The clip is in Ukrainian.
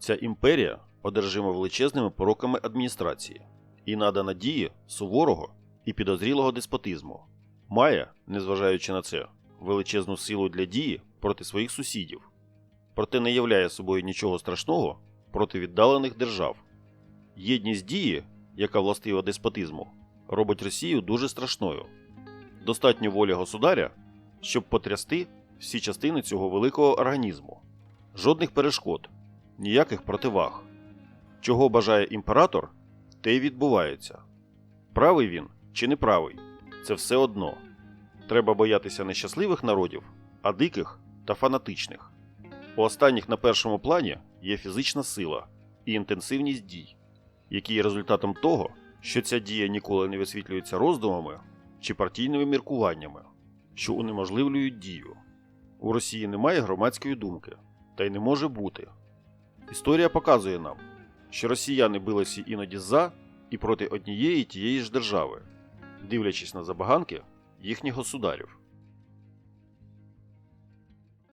Ця імперія одержима величезними пороками адміністрації і надана дії суворого і підозрілого деспотизму. Має, незважаючи на це, величезну силу для дії проти своїх сусідів, проте не являє собою нічого страшного проти віддалених держав. Єдність дії, яка властива деспотизму, робить Росію дуже страшною. Достатньо волі государя, щоб потрясти всі частини цього великого організму. Жодних перешкод, ніяких противаг. Чого бажає імператор, те й відбувається. Правий він чи неправий це все одно. Треба боятися не щасливих народів, а диких та фанатичних. У останніх на першому плані є фізична сила і інтенсивність дій, які є результатом того, що ця дія ніколи не висвітлюється роздумами чи партійними міркуваннями, що унеможливлюють дію. У Росії немає громадської думки, та й не може бути. Історія показує нам, що росіяни билися іноді за і проти однієї тієї ж держави, дивлячись на забаганки їхніх государів.